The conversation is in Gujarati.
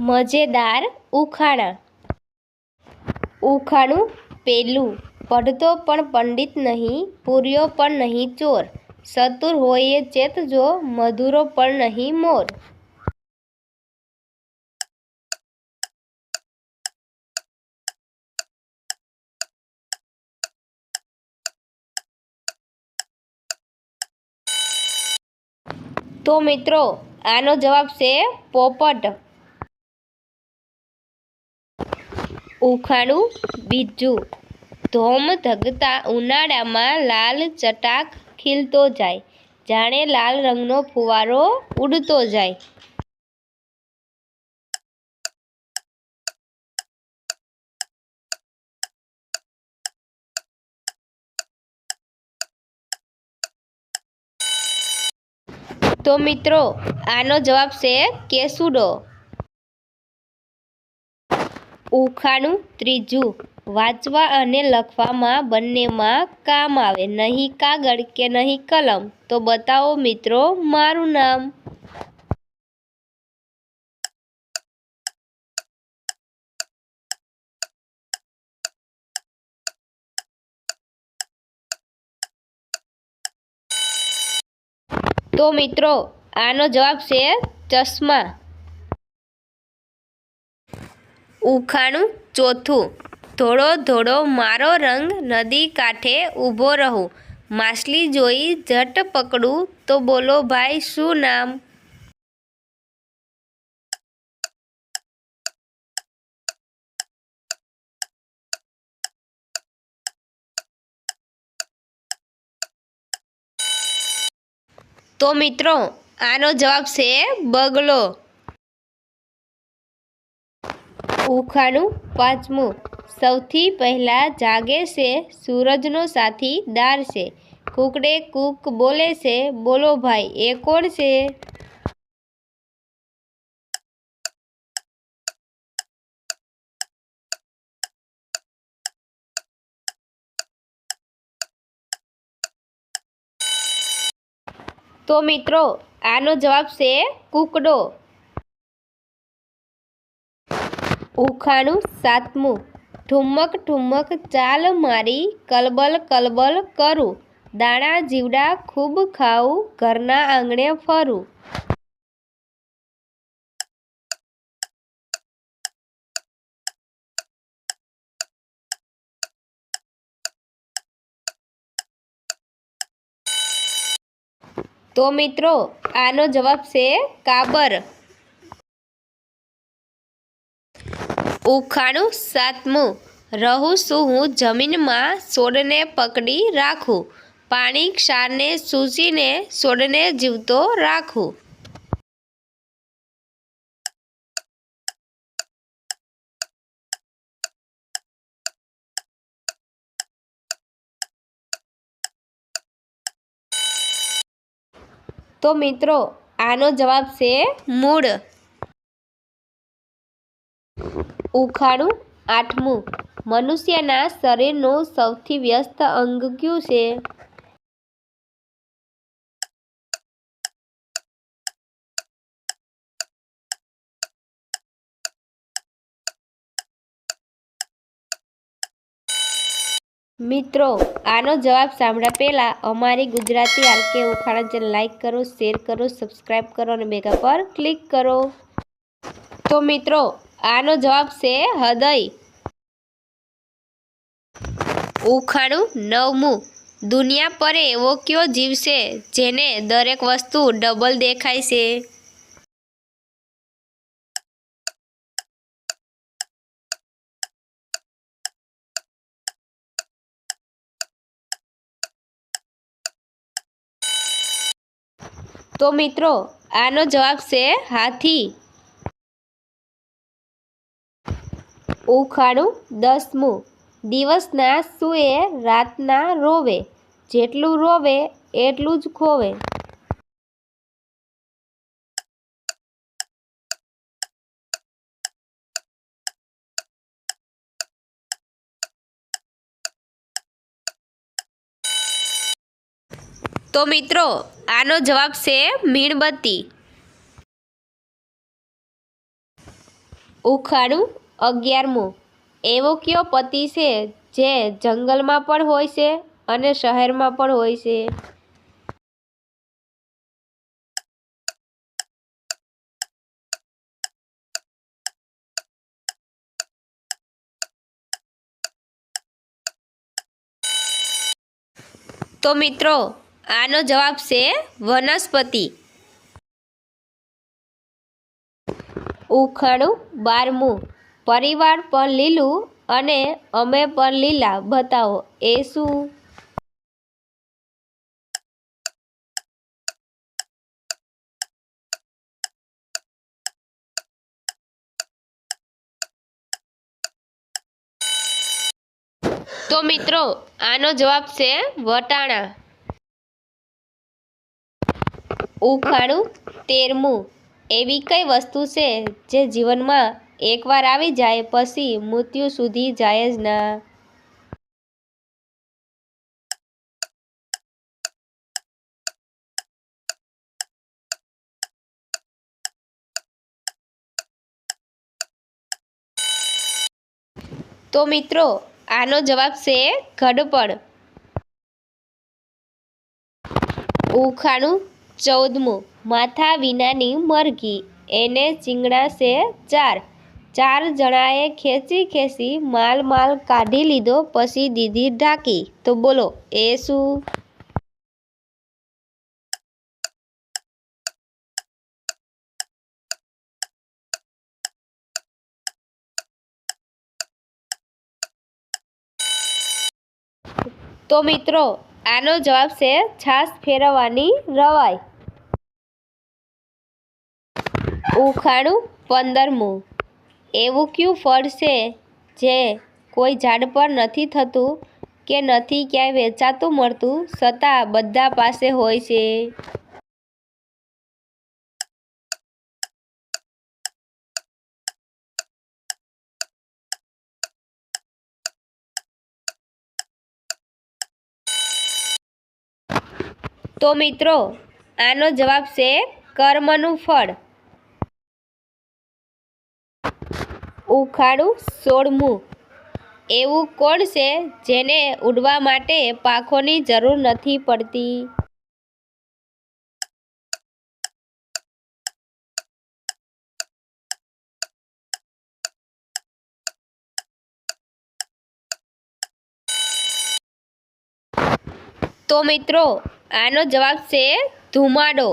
મજેદાર ઉખાણા. ઉખાણું પેલું. પઢતો પણ પંડિત નહીં, પૂર્યો પણ નહીં ચોર. સતુર હોય એ ચેતજો મધુરો પણ નહીં મોર. તો મિત્રો, આનો જવાબ છે પોપટ. ઉખાણું બીજું. ધોમ ધગતા ઉનાળામાં લાલ ચટાક ખીલતો જાય. જાણે લાલ રંગનો ફુવારો ઉડતો જાય. તો મિત્રો, આનો જવાબ છે કેસુડો. ઉખાણું ત્રીજું વાંચવા અને લખવામાં બંનેમાં કામ આવે. નહીં કાગળ કે નહીં કલમ? તો બતાવો મિત્રો મારું નામ. તો મિત્રો, આનો જવાબ છે ચશ્મા. ઉખાણું ચોથું. ધોળો ધોળો મારો રંગ નદી કાંઠે ઊભો રહું. માછલી જોઈ ઝટ પકડું તો બોલો, ભાઈ, શું નામ? તો મિત્રો, આનો જવાબ છે બગલો. ઉખાણું પાંચમું. સૌથી પહેલા જાગે છે સૂરજનો સાથીદાર છે. કુકડે કુક બોલે છે, બોલો ભાઈ, એ કોણ છે? તો મિત્રો, આનો જવાબ છે કુકડો. ઉખાણું સાતમું. ઠુમક ઠુમક, ચાલ મારી, કલબલ કલબલ કરું. દાણા, જીવડા ખૂબ ખાઉં, ઘરના આંગણે ફરું. તો મિત્રો, આનો જવાબ છે કાબર. ઉખાણું સાતમું. રહું શું હું જમીનમાં છોડને પકડી રાખું? પાણી ક્ષારને સૂચીને છોડને જીવતો રાખું. તો મિત્રો, આનો જવાબ છે મૂળ. ઉખાણું આઠમું. મનુષ્યના શરીરનું સૌથી વ્યસ્ત અંગ કયું છે? મિત્રો, આનો જવાબ સાંભળ્યા પહેલાં અમારી ગુજરાતી આલકે ઉખાણા ચેનલ લાઈક કરો, શેર કરો સબસ્ક્રાઈબ કરો અને બેગા પર ક્લિક કરો. તો મિત્રો આનો જવાબ છે હૃદય. ઉખાણું નવમું. દુનિયા પર એવો કયો જીવ છે જેને દરેક વસ્તુ ડબલ દેખાય છે? તો મિત્રો, આનો જવાબ છે હાથી. ઉખાણું દસમું. દિવસના સૂએ રાતના રોવે. જેટલું રોવે એટલું જ ખોવે. તો મિત્રો, આનો જવાબ છે મીણબત્તી. ઉખાણું અગિયારમું. એવો કયો પતિ છે જે જંગલમાં પણ હોય છે અને શહેરમાં પણ હોય છે? તો મિત્રો, આનો જવાબ છે વનસ્પતિ. ઉખાણું બારમું. પરિવાર પણ લીલું અને અમે પણ લીલા. બતાવો એ શું? તો મિત્રો આનો જવાબ છે વટાણા. ઉખાણું તેરમું. એવી કઈ વસ્તુ છે જે જીવનમાં એકવાર આવી જાય પછી મૃત્યુ સુધી જાય જ ના. તો મિત્રો, આનો જવાબ છે ઘડપણ. ઉખાણું ચૌદમું, માથા વિનાની મરઘી. એને ચીંગડાશે ચાર. ચાર જણાએ ખેંચી ખેંચી માલ માલ કાઢી લીધો, પછી દીધી ઢાંકી. તો બોલો, એ શું? તો મિત્રો, આનો જવાબ છે, છાશ ફેરવવાની રવાય ઉખાણું પંદરમું એવું કયું ફળ છે જે કોઈ ઝાડ પર નથી થતું કે નથી ક્યાંય વેચાતું મળતું છતાં બધા પાસે હોય છે? તો મિત્રો, આનો જવાબ છે કર્મનું ફળ. ઉખાડું સોળમું એવું કોણ છે જેને ઉડવા માટે પાંખોની જરૂર નથી પડતી? તો મિત્રો, આનો જવાબ છે ધુમાડો.